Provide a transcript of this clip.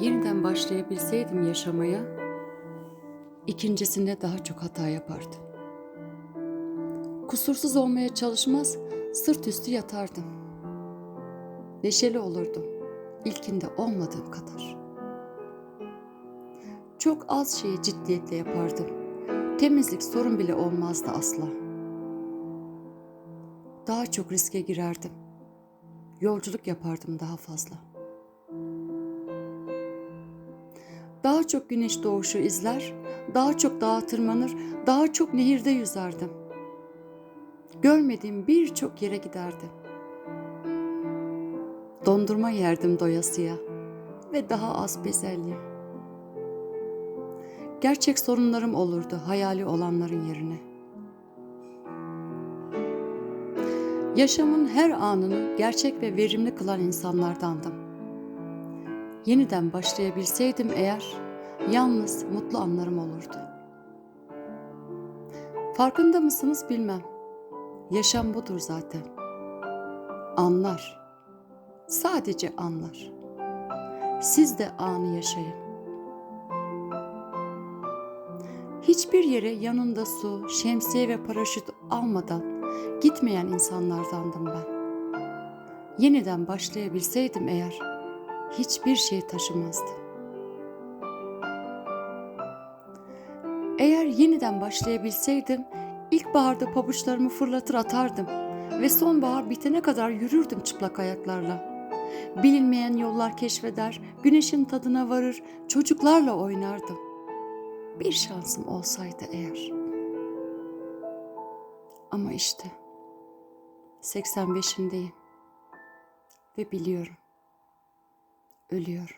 yeniden başlayabilseydim yaşamaya, ikincisinde daha çok hata yapardım. Kusursuz olmaya çalışmaz, sırt üstü yatardım. Neşeli olurdum, ilkinde olmadığım kadar. Çok az şeyi ciddiyetle yapardım. Temizlik sorun bile olmazdı asla. Daha çok riske girerdim. Yolculuk yapardım daha fazla. Daha çok güneş doğuşu izler, daha çok dağa tırmanır, daha çok nehirde yüzerdim. Görmediğim birçok yere giderdim. Dondurma yerdim doyasıya ve daha az bezelye. Gerçek sorunlarım olurdu hayali olanların yerine. Yaşamın her anını gerçek ve verimli kılan insanlardandım. Yeniden başlayabilseydim eğer yalnız mutlu anlarım olurdu. Farkında mısınız bilmem. Yaşam budur zaten. Anlar. Sadece anlar. Siz de anı yaşayın. Hiçbir yere yanında su, şemsiye ve paraşüt almadan gitmeyen insanlardandım ben. Yeniden başlayabilseydim eğer hiçbir şey taşımazdım. Eğer yeniden başlayabilseydim ilkbaharda pabuçlarımı fırlatır atardım ve sonbahar bitene kadar yürürdüm çıplak ayaklarla. Bilinmeyen yollar keşfeder, güneşin tadına varır, çocuklarla oynardım. Bir şansım olsaydı eğer. Ama işte 85'imdeyim ve biliyorum. Ölüyorum.